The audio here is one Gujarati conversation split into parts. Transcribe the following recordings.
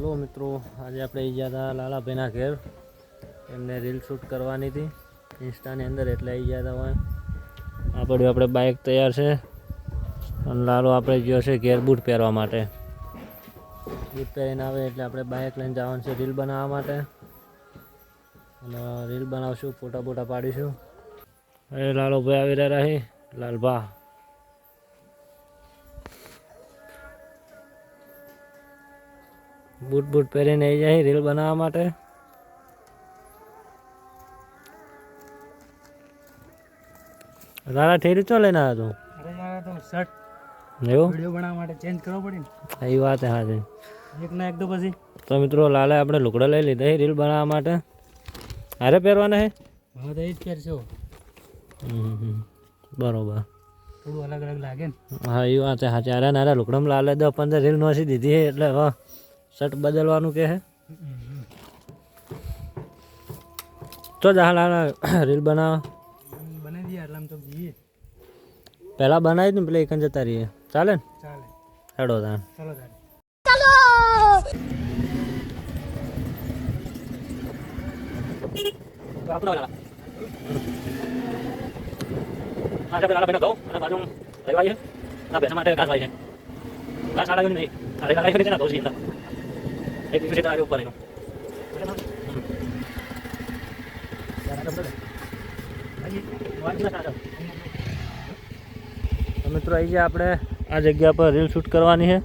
હેલો મિત્રો, આજે આપણે ગયા હતા લાલાભાઈના ઘેર. એમને રીલ શૂટ કરવાની હતી, ઇન્સ્ટાની અંદર એટલે આવી ગયા હતા હોય આ પડ્યું આપણે બાઇક તૈયાર છે, અને લાલો આપણે ગયો છે ઘેર બૂટ પહેરવા માટે. બૂટ પહેરીને આવે એટલે આપણે બાઇક લઈને જવાનું છે રીલ બનાવવા માટે. અને રીલ બનાવશું, ફોટા બોટા પાડીશું. અરે લાલો ભાઈ આવી રહ્યા છે, લાલભા. બૂટ બૂટ પહેરીને આવી જાય રીલ બનાવવા માટે. તારા ઠેરી ચો લઈને આવ્યો અરે તો શર્ટ તું એવું? વીડિયો બનાવવા માટે ચેન્જ કરવો પડે ને. એ વાત હા છે. એક ના એક તો પછી. તો મિત્રો લાલે આપણે લુગડા લઈ લીધા રીલ બનાવવા માટે. હારે પહેરવાના હે હવે તો એ જ પહેરશો. હમ હમ. બરોબર. થોડું અલગ અલગ લાગે ને. હા એ વાત સાચી અરે નારા લુકડમ લાલે દસ પંદર રીલ નોસી દીધી એટલે હવે શર્ટ બદલવાનું કે હે તો જા લાલા રીલ બનાવવા બનાવી દઈએ એટલે આમ તો જઈએ. પહેલાં બનાવી ને પેલા એકન જતા રહીએ. ચાલે ને? ચાલે. હેડો તાણ. ચલો તારે તો મિત્રો અહીં જે આપણે આ જગ્યા પર રીલ શૂટ કરવાની છે.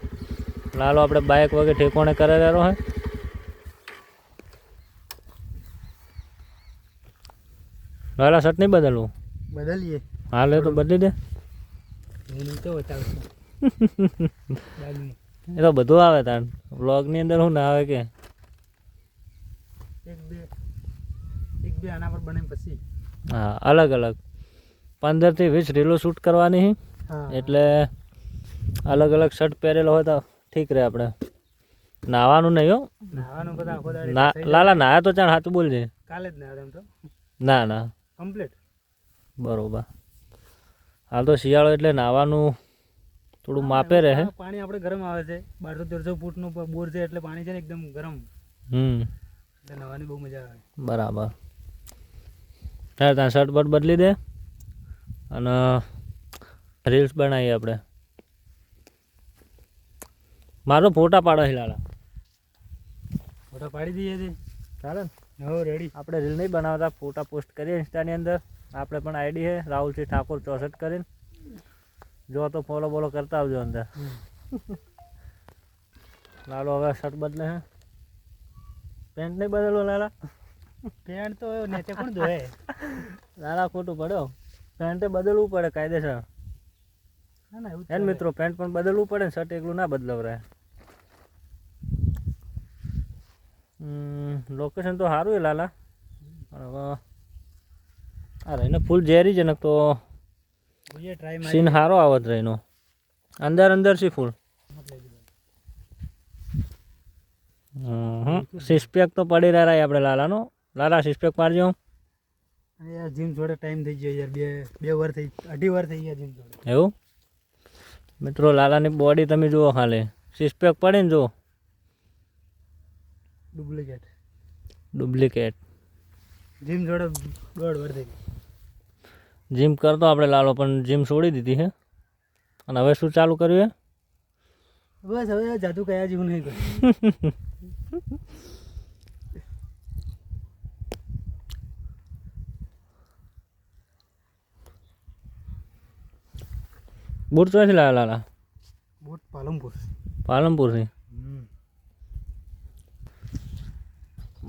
લાલો આપણે બાઇક વગેરે ઠેકોણે કરેલો હે લાલા શર્ટ નહીં બદલવું? બદલીએ. હાલ એ તો બદલી દે. હું તો ચાલશે. એ તો બધું આવે તાર. વ્લોગની અંદર શું ના આવે કે? એક બે એક બે આના પર બને પછી. હા અલગ અલગ. પંદરથી વીસ રીલો શૂટ કરવાની એટલે અલગ અલગ શર્ટ પહેરેલો હોય તો ઠીક રહે આપણે નાવાનું નહીં હો. નાવાનું બધા આખો ના લાલા નાયા તો ચાલ સાચું બોલજે. કાલે જ તો? ના ના. કમ્પ્લીટ? બરોબર. હાલ તો શિયાળો એટલે નાવાનું થોડું માપે રહે. પાણી આપણે ગરમ આવે છે. બારસો તેરસો ફૂટનું બોર છે એટલે પાણી છે ને એકદમ ગરમ. હમ. એટલે નવાની બહુ મજા આવે. બરાબર. હા ત્યાં શર્ટ બટ બદલી દે અને રીલ્સ બનાવીએ આપણે. મારો ફોટા પાડો હિલાલા ફોટા પાડી દઈએ છે ચાલે ને? હો રેડી આપણે રીલ નહીં બનાવતા ફોટા પોસ્ટ કરીએ ઇન્સ્ટાની અંદર. આપણે પણ આઈડી છે રાહુલસિંહ ઠાકોર ચોસઠ કરીને. જો તો ફોલો બોલો કરતા આવજો અંદર. લાલો હવે શર્ટ બદલે હે. પેન્ટ નહીં બદલવું લાલા? પેન્ટ તો નીચે કોણ ધોએ લાલા ખોટું પડ્યો પેન્ટે બદલવું પડે કાયદેસર. ના ના એન મિત્રો પેન્ટ પણ બદલવું પડે ને શર્ટ એકલું ના બદલવરાય. લોકેશન તો સારું છે લાલા. પણ હવે આ રહીને ફૂલ ઝેરી જનક તો જોઈએ ટ્રાય મારી સીન સારો આવત રહીનો. અંદર અંદર છે ફૂલ? સિસ્પેક તો પડી રહ્યા આપણે લાલાનો. લાલા સિસ્પેક મારજો યાર જીમ જોડે ટાઈમ થઈ ગયો યાર. બે બે વાર થઈ અઢી વાર થઈ ગયા જીમ જોડે. એવું? મિત્રો લાલાની બોડી તમે જુઓ ખાલી સિસ્પેક પડે ને જુઓ ડુપ્લિકેટ ડુપ્લિકેટ જીમ જોડે દોઢ વાર થઈ ગઈ. જીમ કરતો આપણે લાલો પણ જીમ છોડી દીધી છે અને હવે શું ચાલુ કર્યું બસ હવે જાદુ કયા જેવું નહીં કર્યું બૂટ ચોથી લાવ્યા લાલા? બુટ પાલનપુર. પાલનપુરથી?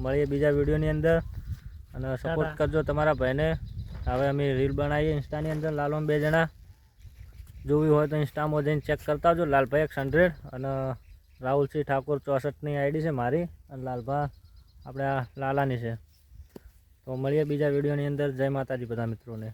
મળીએ બીજા વિડીયોની અંદર. અને સપોર્ટ કરજો તમારા ભાઈને. હવે અમે રીલ બનાવીએ ઇન્સ્ટાની અંદર. લાલો બે જણા જોવી હોય તો ઇન્સ્ટામાં જઈને ચેક કરતા આવજો. લાલભાઈ એક્સ હંડ્રેડ અને રાહુલસિંહ ઠાકોર ચોસઠની આઈડી છે મારી અને લાલભા આપણે આ લાલાની છે. તો મળીએ બીજા વિડીયોની અંદર. જય માતાજી બધા મિત્રોને.